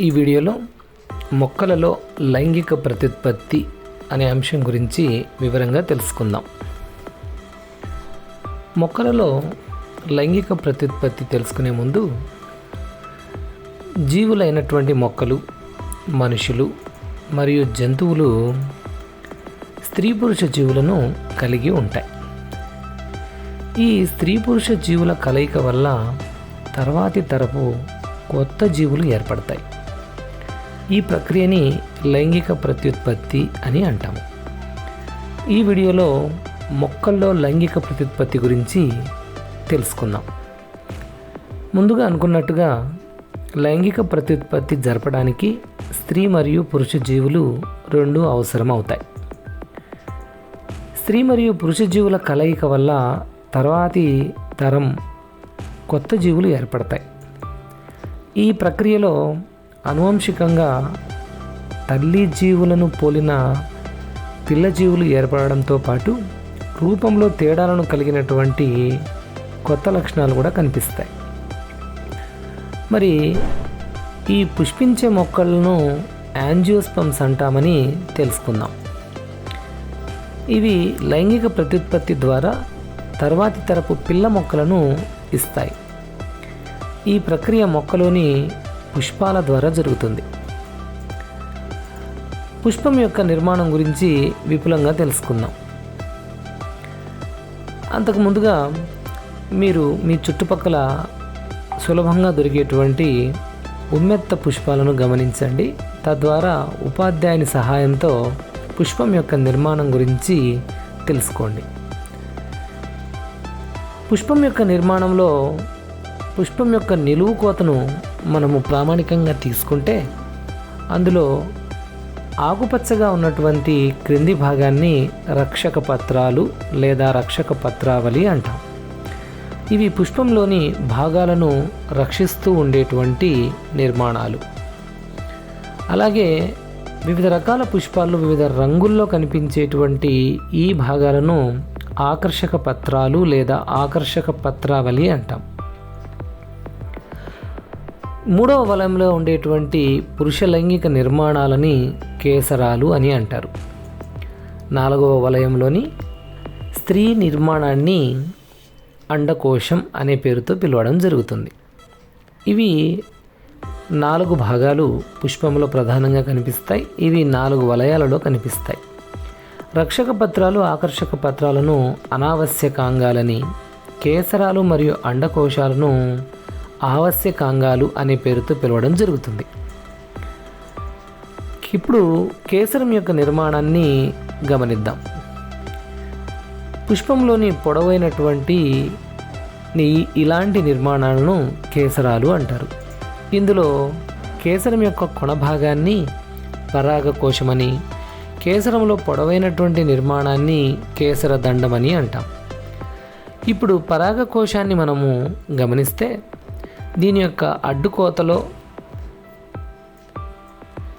ఈ వీడియోలో మొక్కలలో లైంగిక ప్రత్యుత్పత్తి అనే అంశం గురించి వివరంగా తెలుసుకుందాం. మొక్కలలో లైంగిక ప్రత్యుత్పత్తి తెలుసుకునే ముందు జీవులైనటువంటి మొక్కలు మనుషులు మరియు జంతువులు స్త్రీ పురుష జీవులను కలిగి ఉంటాయి. ఈ స్త్రీ పురుష జీవుల కలయిక వల్ల తర్వాతి తరపు కొత్త జీవులు ఏర్పడతాయి. ఈ ప్రక్రియని లైంగిక ప్రత్యుత్పత్తి అని అంటాము. ఈ వీడియోలో మొక్కల్లో లైంగిక ప్రత్యుత్పత్తి గురించి తెలుసుకుందాం. ముందుగా అనుకున్నట్టుగా లైంగిక ప్రత్యుత్పత్తి జరపడానికి స్త్రీ మరియు పురుష జీవులు రెండు అవసరం అవుతాయి స్త్రీ మరియు పురుష జీవుల కలయిక వల్ల తర్వాతి తరం కొత్త జీవులు ఏర్పడతాయి. ఈ ప్రక్రియలో అనువంశికంగా తల్లి జీవులను పోలిన పిల్ల జీవులు ఏర్పడడంతో పాటు రూపంలో తేడాలను కలిగినటువంటి కొత్త లక్షణాలు కూడా కనిపిస్తాయి. మరి ఈ పుష్పించే మొక్కలను యాంజియోస్పమ్స్ అంటామని తెలుసుకుందాం. ఇవి లైంగిక ప్రత్యుత్పత్తి ద్వారా తర్వాతి తరపు పిల్ల మొక్కలను ఇస్తాయి. ఈ ప్రక్రియ మొక్కలోని పుష్పాల ద్వారా జరుగుతుంది. పుష్పం యొక్క నిర్మాణం గురించి విపులంగా తెలుసుకుందాం. అంతకు ముందుగా మీరు మీ చుట్టుపక్కల సులభంగా దొరికేటువంటి ఉమ్మెత్త పుష్పాలను గమనించండి. తద్వారా ఉపాధ్యాయుని సహాయంతో పుష్పం యొక్క నిర్మాణం గురించి తెలుసుకోండి. పుష్పం యొక్క నిర్మాణంలో పుష్పం యొక్క నిలువు కోతను మనము ప్రామాణికంగా తీసుకుంటే అందులో ఆకుపచ్చగా ఉన్నటువంటి క్రింది భాగాన్ని రక్షక పత్రాలు లేదా రక్షక పత్రావళి అంటాం. ఇవి పుష్పంలోని భాగాలను రక్షిస్తూ ఉండేటువంటి నిర్మాణాలు. అలాగే వివిధ రకాల పుష్పాలు వివిధ రంగుల్లో కనిపించేటువంటి ఈ భాగాలను ఆకర్షక పత్రాలు లేదా ఆకర్షక పత్రావళి అంటాం. మూడవ వలయంలో ఉండేటువంటి పురుష లైంగిక నిర్మాణాలని కేసరాలు అని అంటారు. నాలుగవ వలయంలోని స్త్రీ నిర్మాణాన్ని అండకోశం అనే పేరుతో పిలవడం జరుగుతుంది. ఇవి నాలుగు భాగాలు పుష్పంలో ప్రధానంగా కనిపిస్తాయి. ఇవి నాలుగు వలయాలలో కనిపిస్తాయి. రక్షక పత్రాలు ఆకర్షక పత్రాలను అనావశ్యకాంగాలని కేసరాలు మరియు అండకోశాలను ఆవశ్యకాంగాలు అనే పేరుతో పిలవడం జరుగుతుంది. ఇప్పుడు కేసరం యొక్క నిర్మాణాన్ని గమనిద్దాం. పుష్పంలోని పొడవైనటువంటి ఇలాంటి నిర్మాణాలను కేసరాలు అంటారు. ఇందులో కేసరం యొక్క కొన భాగాన్ని పరాగకోశమని కేసరంలో పొడవైనటువంటి నిర్మాణాన్ని కేసర దండమని అంటాం. ఇప్పుడు పరాగకోశాన్ని మనము గమనిస్తే దీని యొక్క అడ్డుకోతలో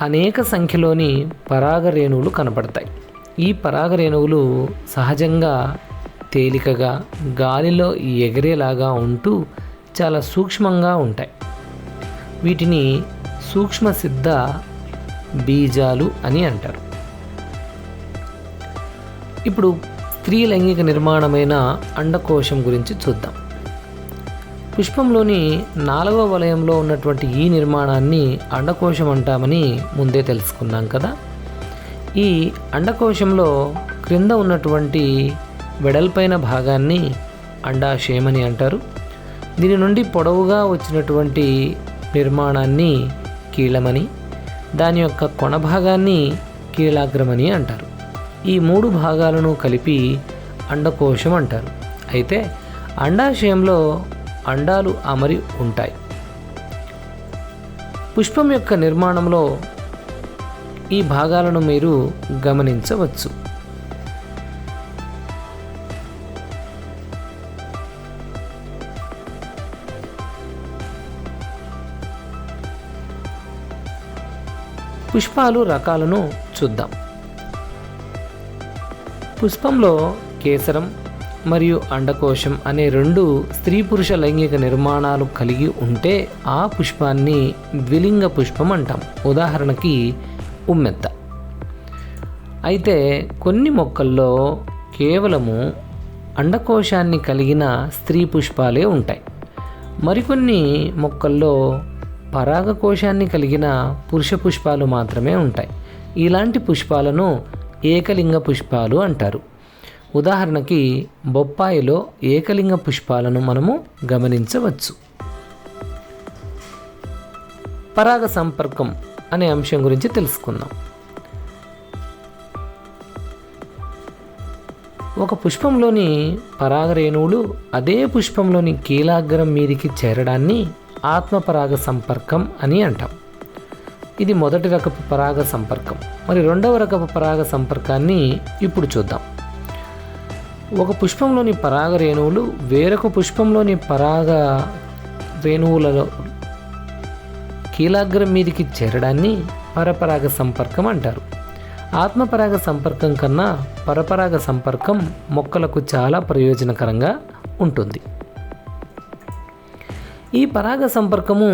అనేక సంఖ్యలోని పరాగ రేణువులు కనపడతాయి. ఈ పరాగ రేణువులు సహజంగా తేలికగా గాలిలో ఎగిరేలాగా ఉంటూ చాలా సూక్ష్మంగా ఉంటాయి. వీటిని సూక్ష్మ సిద్ధ బీజాలు అని అంటారు. ఇప్పుడు స్త్రీ లైంగిక నిర్మాణమైన అండకోశం గురించి చూద్దాం. పుష్పంలోని నాలుగవ వలయంలో ఉన్నటువంటి ఈ నిర్మాణాన్ని అండకోశం అంటామని ముందే తెలుసుకున్నాం కదా. ఈ అండకోశంలో క్రింద ఉన్నటువంటి వెడల్పైన భాగాన్ని అండాశయమని అంటారు. దీని నుండి పొడవుగా వచ్చినటువంటి నిర్మాణాన్ని కీలమని దాని యొక్క కొన భాగాన్ని కీలాగ్రమని అంటారు. ఈ మూడు భాగాలను కలిపి అండకోశం అంటారు. అయితే అండాశయంలో అండాలు అమరి ఉంటాయి. పుష్పం యొక్క నిర్మాణంలో ఈ భాగాలను మీరు గమనించవచ్చు. పుష్పాలు రకాలను చూద్దాం. పుష్పంలో కేసరం మరియు అండకోశం అనే రెండు స్త్రీ పురుష లైంగిక నిర్మాణాలు కలిగి ఉంటే ఆ పుష్పాన్ని ద్విలింగ పుష్పం అంటాం. ఉదాహరణకి ఉమ్మెత్త. అయితే కొన్ని మొక్కల్లో కేవలము అండకోశాన్ని కలిగిన స్త్రీ పుష్పాలే ఉంటాయి. మరికొన్ని మొక్కల్లో పరాగకోశాన్ని కలిగిన పురుష పుష్పాలు మాత్రమే ఉంటాయి. ఇలాంటి పుష్పాలను ఏకలింగ పుష్పాలు అంటారు. ఉదాహరణకి బొప్పాయిలో ఏకలింగ పుష్పాలను మనము గమనించవచ్చు. పరాగ సంపర్కం అనే అంశం గురించి తెలుసుకుందాం. ఒక పుష్పంలోని పరాగరేణువులు అదే పుష్పంలోని కీలాగ్రం మీదికి చేరడాన్ని ఆత్మపరాగ సంపర్కం అని అంటాం. ఇది మొదటి రకపు పరాగ సంపర్కం. మరి రెండవ రకపు పరాగ సంపర్కాన్ని ఇప్పుడు చూద్దాం. ఒక పుష్పంలోని పరాగ రేణువులు వేరొక పుష్పంలోని పరాగ రేణువులలో కీలాగ్రం మీదికి చేరడాన్ని పరపరాగ సంపర్కం అంటారు. ఆత్మపరాగ సంపర్కం కన్నా పరపరాగ సంపర్కం మొక్కలకు చాలా ప్రయోజనకరంగా ఉంటుంది. ఈ పరాగ సంపర్కము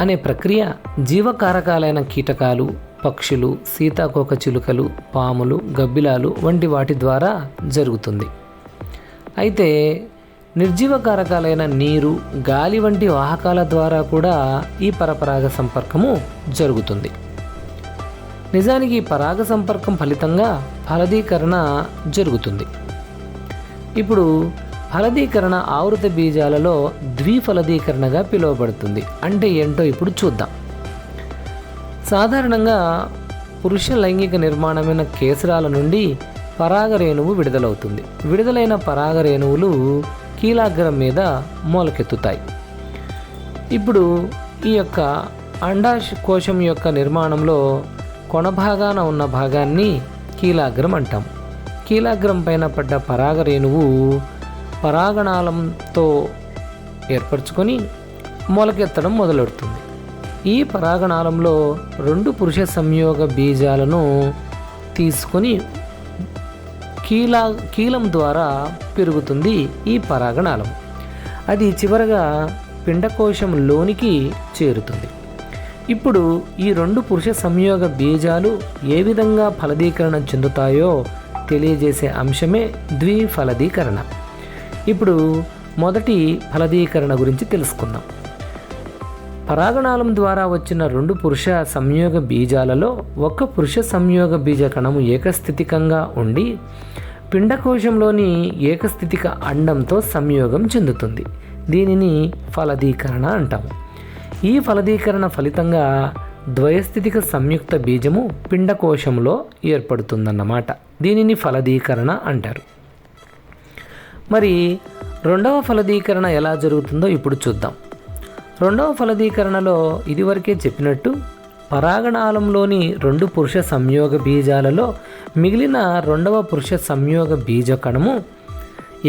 అనే ప్రక్రియ జీవకారకాలైన కీటకాలు పక్షులు సీతాకోక చిలుకలు పాములు గబ్బిలాలు వంటి వాటి ద్వారా జరుగుతుంది. అయితే నిర్జీవ కారకాలైన నీరు గాలి వంటి వాహకాల ద్వారా కూడా ఈ పరపరాగ సంపర్కము జరుగుతుంది. నిజానికి ఈ పరాగ సంపర్కం ఫలితంగా ఫలదీకరణ జరుగుతుంది. ఇప్పుడు ఫలదీకరణ ఆవృత బీజాలలో ద్విఫలదీకరణగా పిలువబడుతుంది. అంటే ఏంటో ఇప్పుడు చూద్దాం. సాధారణంగా పురుష లైంగిక నిర్మాణమైన కేసరాల నుండి పరాగరేణువు విడుదలవుతుంది. విడుదలైన పరాగరేణువులు కీలాగ్రం మీద మొలకెత్తుతాయి. ఇప్పుడు ఈ యొక్క అండాశ కోశం యొక్క నిర్మాణంలో కొన భాగాన ఉన్న భాగాన్ని కీలాగ్రం అంటాం. కీలాగ్రం పైన పడ్డ పరాగరేణువు పరాగణాలంతో ఏర్పరచుకొని మొలకెత్తడం మొదలెడుతుంది. ఈ పరాగణాలంలో రెండు పురుష సంయోగ బీజాలను తీసుకొని కీలా కీలం ద్వారా పెరుగుతుంది ఈ పరాగణాలం. అది చివరగా పిండకోశం లోనికి చేరుతుంది. ఇప్పుడు ఈ రెండు పురుష సంయోగ బీజాలు ఏ విధంగా ఫలదీకరణ చెందుతాయో తెలియజేసే అంశమే ద్విఫలదీకరణ. ఇప్పుడు మొదటి ఫలదీకరణ గురించి తెలుసుకుందాం. పరాగణాలం ద్వారా వచ్చిన రెండు పురుష సంయోగ బీజాలలో ఒక పురుష సంయోగ బీజ కణము ఏకస్థితికంగా ఉండి పిండకోశంలోని ఏకస్థితిక అండంతో సంయోగం చెందుతుంది. దీనిని ఫలదీకరణ అంటాము. ఈ ఫలదీకరణ ఫలితంగా ద్వయస్థితిక సంయుక్త బీజము పిండకోశంలో ఏర్పడుతుందన్నమాట. దీనిని ఫలదీకరణ అంటారు. మరి రెండవ ఫలదీకరణ ఎలా జరుగుతుందో ఇప్పుడు చూద్దాం. రెండవ ఫలదీకరణలో ఇదివరకే చెప్పినట్టు పరాగణాలంలోని రెండు పురుష సంయోగ బీజాలలో మిగిలిన రెండవ పురుష సంయోగ బీజ కణము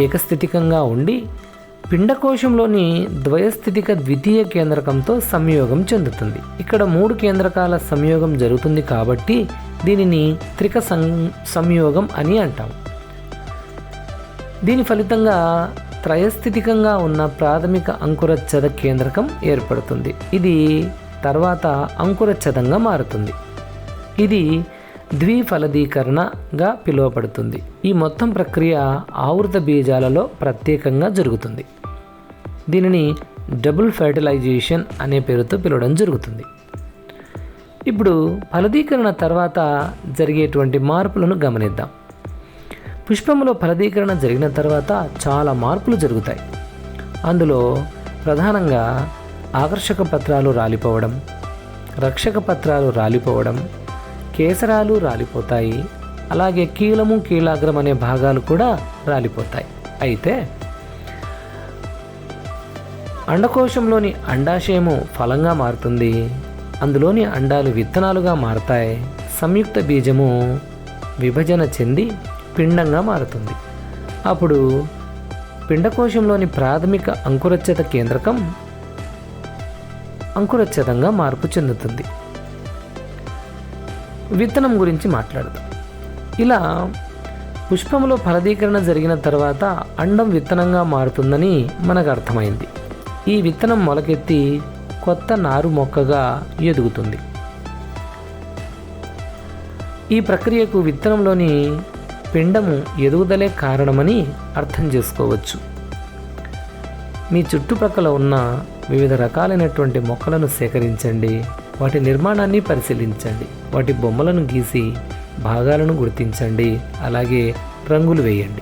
ఏకస్థితికంగా ఉండి పిండకోశంలోని ద్వయస్థితిక ద్వితీయ కేంద్రకంతో సంయోగం చెందుతుంది. ఇక్కడ మూడు కేంద్రకాల సంయోగం జరుగుతుంది కాబట్టి దీనిని త్రిక సం సంయోగం అని అంటాం. దీని ఫలితంగా త్రయస్థితికంగా ఉన్న ప్రాథమిక అంకురచ్చద కేంద్రకం ఏర్పడుతుంది. ఇది తర్వాత అంకురచ్చదంగా మారుతుంది. ఇది ద్విఫలదీకరణగా పిలువబడుతుంది. ఈ మొత్తం ప్రక్రియ ఆవృత బీజాలలో ప్రత్యేకంగా జరుగుతుంది. దీనిని డబుల్ ఫెర్టిలైజేషన్ అనే పేరుతో పిలవడం జరుగుతుంది. ఇప్పుడు ఫలదీకరణ తర్వాత జరిగేటువంటి మార్పులను గమనిద్దాం. పుష్పంలో ఫలదీకరణ జరిగిన తర్వాత చాలా మార్పులు జరుగుతాయి. అందులో ప్రధానంగా ఆకర్షక పత్రాలు రాలిపోవడం రక్షక పత్రాలు రాలిపోవడం కేసరాలు రాలిపోతాయి అలాగే కీలము కీలాగ్రం అనే భాగాలు కూడా రాలిపోతాయి. అయితే అండకోశంలోని అండాశయము ఫలంగా మారుతుంది. అందులోని అండాలు విత్తనాలుగా మారతాయి. సంయుక్త బీజము విభజన చెంది పిండంగా మారుతుంది. అప్పుడు పిండకోశంలోని ప్రాథమిక అంకురచ్చత కేంద్రకం అంకురచ్చతంగా మార్పు చెందుతుంది. విత్తనం గురించి మాట్లాడదాం. ఇలా పుష్పంలో ఫలదీకరణ జరిగిన తర్వాత అండం విత్తనంగా మారుతుందని మనకు అర్థమైంది. ఈ విత్తనం మొలకెత్తి కొత్త నారు మొక్కగా ఎదుగుతుంది. ఈ ప్రక్రియకు విత్తనంలోని పిండము ఎదుగుదలే కారణమని అర్థం చేసుకోవచ్చు. మీ చుట్టుప్రక్కల ఉన్న వివిధ రకాలైనటువంటి మొక్కలను సేకరించండి. వాటి నిర్మాణాన్ని పరిశీలించండి. వాటి బొమ్మలను గీసి భాగాలను గుర్తించండి. అలాగే రంగులు వేయండి.